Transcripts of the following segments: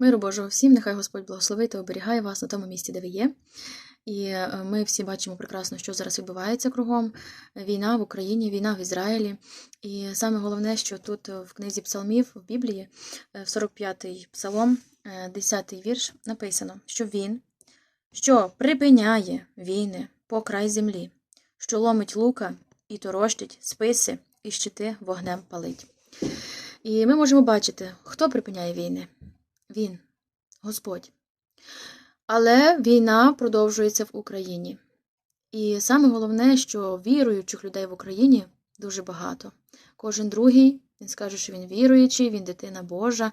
Миру Божого всім, нехай Господь благословить та оберігає вас на тому місці, де ви є. І е, ми всі бачимо прекрасно, що зараз відбувається кругом. Війна в Україні, війна в Ізраїлі. І саме головне, що тут е, в книзі Псалмів в Біблії, е, в 45-й псалом, е, 10-й вірш, написано, що він, що припиняє війни по край землі, що ломить лука і торощить списи, і щити вогнем палить. І ми можемо бачити, хто припиняє війни. Він, Господь. Але війна продовжується в Україні. І саме головне, що віруючих людей в Україні дуже багато. Кожен другий, він скаже, що він віруючий, він дитина Божа.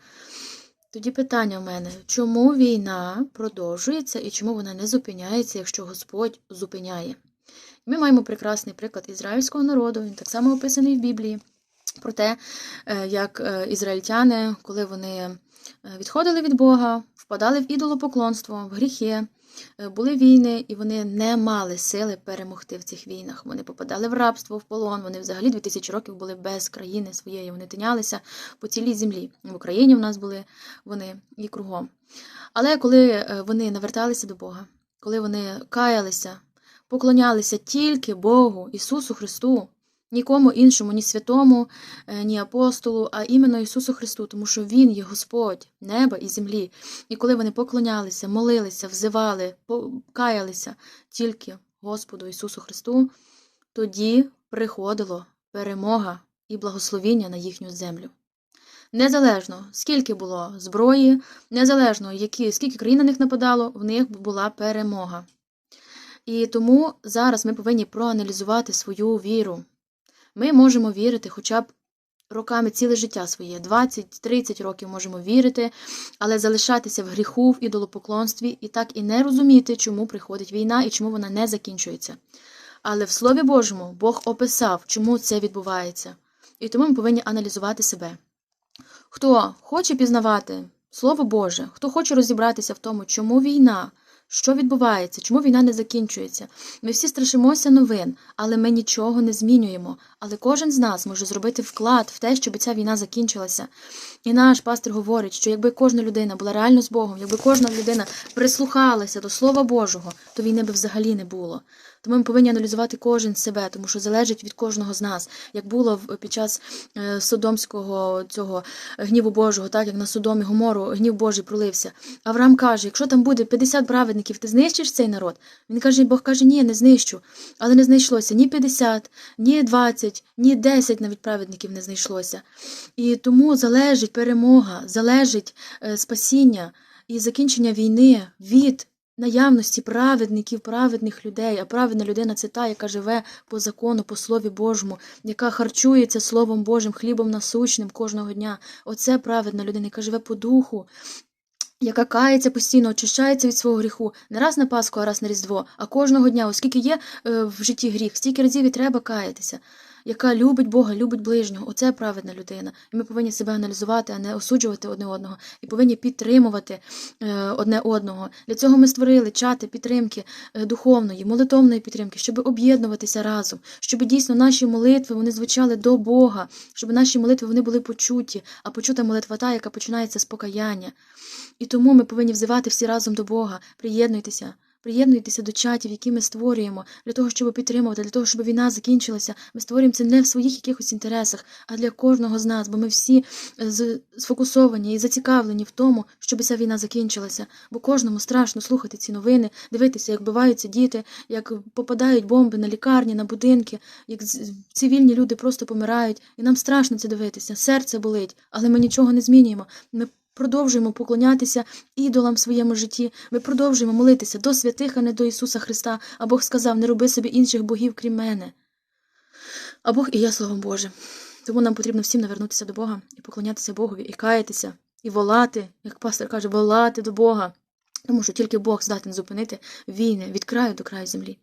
Тоді питання в мене: чому війна продовжується і чому вона не зупиняється, якщо Господь зупиняє? Ми маємо прекрасний приклад ізраїльського народу, він так само описаний в Біблії, про те, е, як е, ізраїльтяни, коли вони е, відходили від Бога, впадали в ідолопоклонство, в гріхи, були війни, і вони не мали сили перемогти в цих війнах. Вони попадали в рабство, в полон. Вони взагалі 2000 років були без країни своєї. Вони тинялися по цілій землі. В Україні в нас були вони і кругом. Але коли вони наверталися до Бога, коли вони каялися, поклонялися тільки Богу, Ісусу Христу, нікому іншому, ні святому, е, ні апостолу, а іменно Ісусу Христу, тому що Він є Господь неба і землі. І коли вони поклонялися, молилися, взивали, каялися тільки Господу Ісусу Христу, тоді приходило перемога і благословіння на їхню землю. Незалежно, скільки було зброї, незалежно, які, скільки країн на них нападало, в них була перемога. І тому зараз ми повинні проаналізувати свою віру. Ми можемо вірити хоча б роками ціле життя своє, 20-30 років можемо вірити, але залишатися в гріху, в ідолопоклонстві і так і не розуміти, чому приходить війна і чому вона не закінчується. Але в Слові Божому Бог описав, чому це відбувається. І тому ми повинні аналізувати себе. Хто хоче пізнавати Слово Боже, хто хоче розібратися в тому, чому війна, що відбувається, чому війна не закінчується. Ми всі страшимося новин, але ми нічого не змінюємо. Але кожен з нас може зробити вклад в те, щоб ця війна закінчилася. І наш пастор говорить, що якби кожна людина була реально з Богом, якби кожна людина прислухалася до Слова Божого, то війни би взагалі не було. Тому ми повинні аналізувати кожен себе, тому що залежить від кожного з нас, як було під час е, содомського цього гніву Божого, так як на Содом і Гомору гнів Божий пролився. Авраам каже: якщо там буде 50 праведників, ти знищиш цей народ? Він каже, Бог каже, ні, не знищу. Але не знайшлося ні 50, ні 20, ні 10 навіть праведників не знайшлося. І тому залежить перемога, залежить е, спасіння і закінчення війни від наявності праведників, праведних людей. А праведна людина це та, яка живе по закону, по Слові Божому, яка харчується Словом Божим, хлібом насущним кожного дня. Оце праведна людина, яка живе по духу. Яка кається постійно, очищається від свого гріху. Не раз на Пасху, а раз на Різдво, а кожного дня, оскільки є е, в житті гріх, стільки разів і треба каятися, яка любить Бога, любить ближнього. Оце праведна людина. І ми повинні себе аналізувати, а не осуджувати одне одного, і повинні підтримувати е, одне одного. Для цього ми створили чати підтримки е, духовної, молитовної підтримки, щоб об'єднуватися разом, щоб дійсно наші молитви вони звучали до Бога, щоб наші молитви вони були почуті, а почута молитва та, яка починається з покаяння. І тому ми повинні взивати всі разом до Бога. Приєднуйтеся, приєднуйтеся до чатів, які ми створюємо, для того, щоб підтримувати, для того, щоб війна закінчилася. Ми створюємо це не в своїх якихось інтересах, а для кожного з нас, бо ми всі е, сфокусовані і зацікавлені в тому, щоб ця війна закінчилася. Бо кожному страшно слухати ці новини, дивитися, як вбиваються діти, як попадають бомби на лікарні, на будинки, як цивільні люди просто помирають. І нам страшно це дивитися. Серце болить, але ми нічого не змінюємо. Ми продовжуємо поклонятися ідолам в своєму житті. Ми продовжуємо молитися до святих, а не до Ісуса Христа. А Бог сказав: не роби собі інших богів, крім мене. А Бог і є Словом Божим. Тому нам потрібно всім навернутися до Бога і поклонятися Богові, і каятися, і волати, як пастор каже, волати до Бога. Тому що тільки Бог здатен зупинити війни від краю до краю землі.